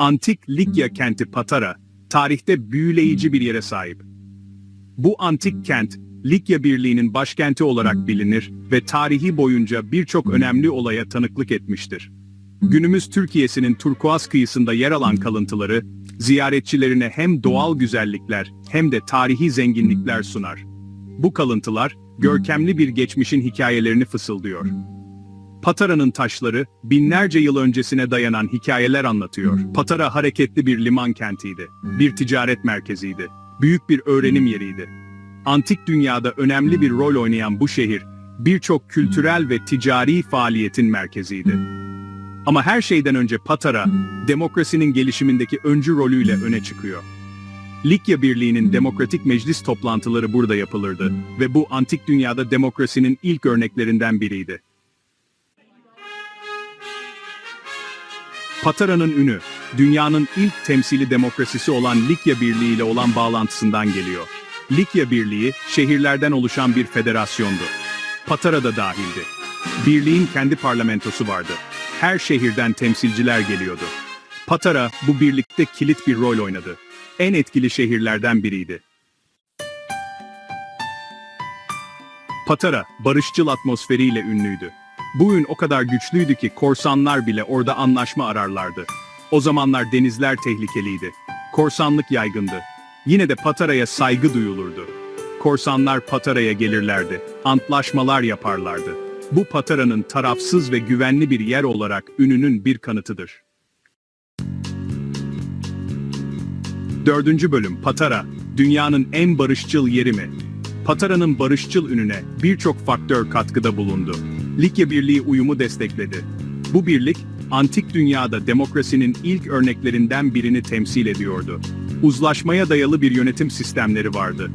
Antik Likya kenti Patara, tarihte büyüleyici bir yere sahip. Bu antik kent, Likya Birliği'nin başkenti olarak bilinir ve tarihi boyunca birçok önemli olaya tanıklık etmiştir. Günümüz Türkiye'sinin turkuaz kıyısında yer alan kalıntıları, ziyaretçilerine hem doğal güzellikler hem de tarihi zenginlikler sunar. Bu kalıntılar, görkemli bir geçmişin hikayelerini fısıldıyor. Patara'nın taşları, binlerce yıl öncesine dayanan hikayeler anlatıyor. Patara hareketli bir liman kentiydi, bir ticaret merkeziydi, büyük bir öğrenim yeriydi. Antik dünyada önemli bir rol oynayan bu şehir, birçok kültürel ve ticari faaliyetin merkeziydi. Ama her şeyden önce Patara, demokrasinin gelişimindeki öncü rolüyle öne çıkıyor. Likya Birliği'nin demokratik meclis toplantıları burada yapılırdı ve bu antik dünyada demokrasinin ilk örneklerinden biriydi. Patara'nın ünü, dünyanın ilk temsili demokrasisi olan Likya Birliği ile olan bağlantısından geliyor. Likya Birliği, şehirlerden oluşan bir federasyondu. Patara da dahildi. Birliğin kendi parlamentosu vardı. Her şehirden temsilciler geliyordu. Patara, bu birlikte kilit bir rol oynadı. En etkili şehirlerden biriydi. Patara, barışçıl atmosferiyle ünlüydü. Bu ün o kadar güçlüydü ki korsanlar bile orada anlaşma ararlardı. O zamanlar denizler tehlikeliydi. Korsanlık yaygındı. Yine de Patara'ya saygı duyulurdu. Korsanlar Patara'ya gelirlerdi, antlaşmalar yaparlardı. Bu Patara'nın tarafsız ve güvenli bir yer olarak ününün bir kanıtıdır. Dördüncü bölüm Patara, dünyanın en barışçıl yeri mi? Patara'nın barışçıl ününe birçok faktör katkıda bulundu. Likya Birliği uyumu destekledi. Bu birlik, antik dünyada demokrasinin ilk örneklerinden birini temsil ediyordu. Uzlaşmaya dayalı bir yönetim sistemleri vardı.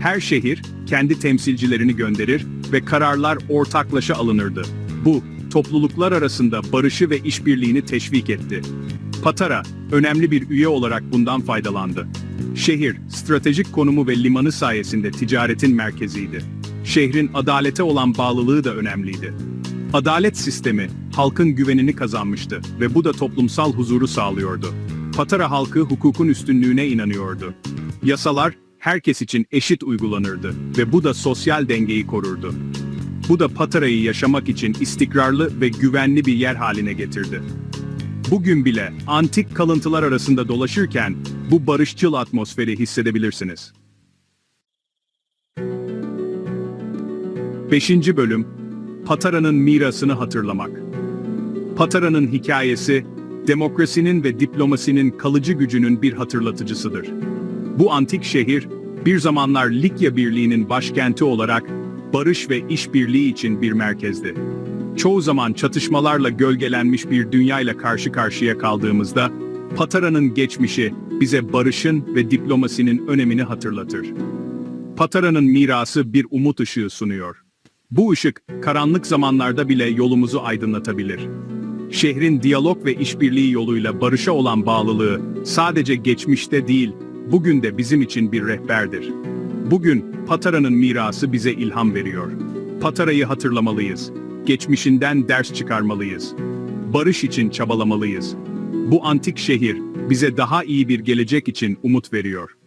Her şehir, kendi temsilcilerini gönderir ve kararlar ortaklaşa alınırdı. Bu, topluluklar arasında barışı ve işbirliğini teşvik etti. Patara, önemli bir üye olarak bundan faydalandı. Şehir, stratejik konumu ve limanı sayesinde ticaretin merkeziydi. Şehrin adalete olan bağlılığı da önemliydi. Adalet sistemi, halkın güvenini kazanmıştı ve bu da toplumsal huzuru sağlıyordu. Patara halkı hukukun üstünlüğüne inanıyordu. Yasalar, herkes için eşit uygulanırdı ve bu da sosyal dengeyi korurdu. Bu da Patara'yı yaşamak için istikrarlı ve güvenli bir yer haline getirdi. Bugün bile antik kalıntılar arasında dolaşırken bu barışçıl atmosferi hissedebilirsiniz. 5. Bölüm Patara'nın mirasını hatırlamak. Patara'nın hikayesi, demokrasinin ve diplomasinin kalıcı gücünün bir hatırlatıcısıdır. Bu antik şehir, bir zamanlar Likya Birliği'nin başkenti olarak barış ve işbirliği için bir merkezdi. Çoğu zaman çatışmalarla gölgelenmiş bir dünyayla karşı karşıya kaldığımızda, Patara'nın geçmişi bize barışın ve diplomasinin önemini hatırlatır. Patara'nın mirası bir umut ışığı sunuyor. Bu ışık, karanlık zamanlarda bile yolumuzu aydınlatabilir. Şehrin diyalog ve işbirliği yoluyla barışa olan bağlılığı, sadece geçmişte değil, bugün de bizim için bir rehberdir. Bugün, Patara'nın mirası bize ilham veriyor. Patara'yı hatırlamalıyız. Geçmişinden ders çıkarmalıyız. Barış için çabalamalıyız. Bu antik şehir, bize daha iyi bir gelecek için umut veriyor.